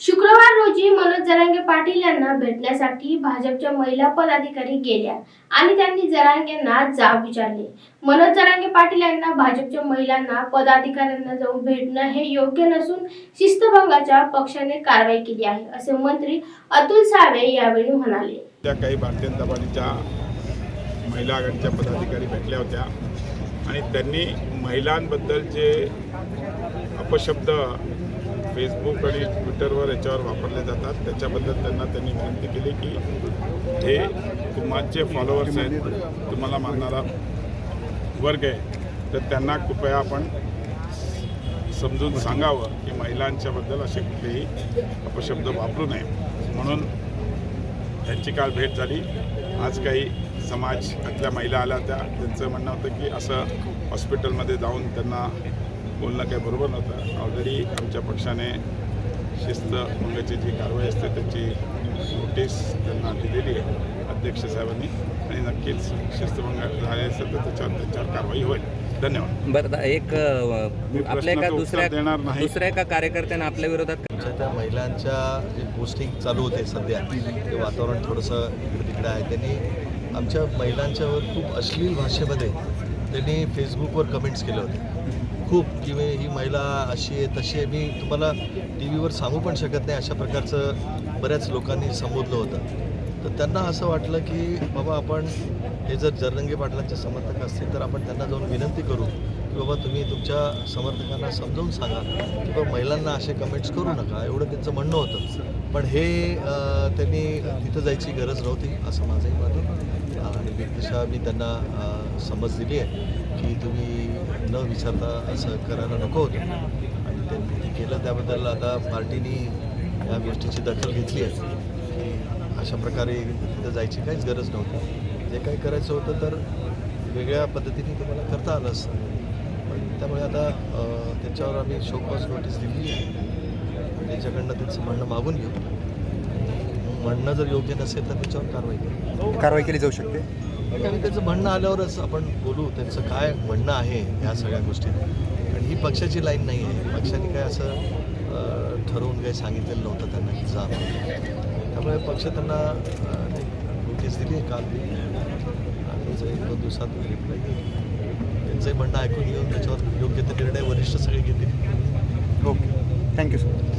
शुक्रवार रोजी मनोज जरांगे पाटील यांना भेटण्यासाठी भाजपच्या महिला पदाधिकारी गेल्या आणि त्यांनी जरांगेंना जाब विचारले. मनोज जरांगे पाटील यांना भाजपच्या महिलांना पदाधिकाऱ्यांना जाऊन भेटणं हे योग्य नसून शिस्तभंगाच्या पक्षाने कारवाई केली आहे असे मंत्री अतुल सावे यावेळी म्हणाले. त्या काही भारतीय जनता पार्टीच्या महिला आघाडीच्या पदाधिकारी भेटल्या होत्या आणि त्यांनी महिलांबद्दलचे अपशब्द फेसबुक आणि ट्विटरवर याच्यावर वापरले जातात. त्याच्याबद्दल त्यांना त्यांनी विनंती केली की हे तुमचे फॉलोअर्स आहेत तुम्हाला मानणारा वर्ग आहे तर त्यांना कृपया आपण समजून सांगावं की महिलांच्याबद्दल असे कुठलेही अपशब्द वापरू नये. म्हणून त्यांची काल भेट झाली. आज काही समाजातल्या महिला आल्या होत्या त्यांचं म्हणणं होतं की असं हॉस्पिटलमध्ये जाऊन त्यांना बोलणं काही बरोबर नव्हतं. ऑलरेडी आमच्या पक्षाने शिस्त भंगाची जी कारवाई असते त्याची नोटीस त्यांना दिलेली आहे अध्यक्ष साहेबांनी. आणि नक्कीच शिस्तभंग झाले असेल तर त्याच्यावर त्यांच्यावर कारवाई होईल. धन्यवाद. बरं एक आपल्या एका दुसऱ्या देणार नाही. दुसऱ्या एका कार्यकर्त्यानं आपल्या विरोधात आमच्या त्या महिलांच्या जे पोस्टिंग चालू होते सध्या ते वातावरण थोडंसं इकडे तिकडे आहे. त्यांनी आमच्या महिलांच्यावर खूप अश्लील भाषेमध्ये त्यांनी फेसबुकवर कमेंट्स केले होते. खूप की ही महिला अशी आहे तशी आहे. मी तुम्हाला टी व्हीवर सांगू पण शकत नाही अशा प्रकारचं बऱ्याच लोकांनी संबोधलं होतं. तर त्यांना असं वाटलं की बाबा आपण हे जर जरंगे पाटलांचे समर्थक असतील तर आपण त्यांना जाऊन विनंती करू की बाबा तुम्ही तुमच्या समर्थकांना समजावून सांगा की बाबा महिलांना असे कमेंट्स करू नका. एवढं त्यांचं म्हणणं होतं. पण हे त्यांनी तिथं जायची गरज नव्हती असं माझंही मत आणि व्यक्तिशः मी त्यांना समज दिली आहे की तुम्ही न विचारता असं करायला नको होतं. आणि त्यांनी ते केलं त्याबद्दल आता पार्टीनी या गोष्टीची दखल घेतली आहे. की अशा प्रकारे तिथं जायची काहीच गरज नव्हती. जे काही करायचं होतं तर वेगळ्या पद्धतीने तुम्हाला करता आलं असतं. पण त्यामुळे आता त्याच्यावर आम्ही शोकॉज नोटीस दिली आहे. त्याच्याकडनं त्यांचं म्हणणं मागून घेऊ. म्हणणं जर योग्य नसेल तर त्याच्यावर कारवाई करू. कारवाई केली जाऊ शकते? आणि त्याचं म्हणणं आल्यावरच आपण बोलू त्यांचं काय म्हणणं आहे ह्या सगळ्या गोष्टीत. आणि ही पक्षाची लाईन नाही आहे. पक्षाने काय असं ठरवून काही सांगितलेलं नव्हतं त्यांना की जा. त्यामुळे पक्ष त्यांना नोटीस दिली काल. आणि त्याचं एक दोन दिवसात रिप्लाय त्यांचंही म्हणणं ऐकून घेऊन त्याच्यावर योग्य ते निर्णय वरिष्ठ सगळे घेतील. ओके. Thank you sir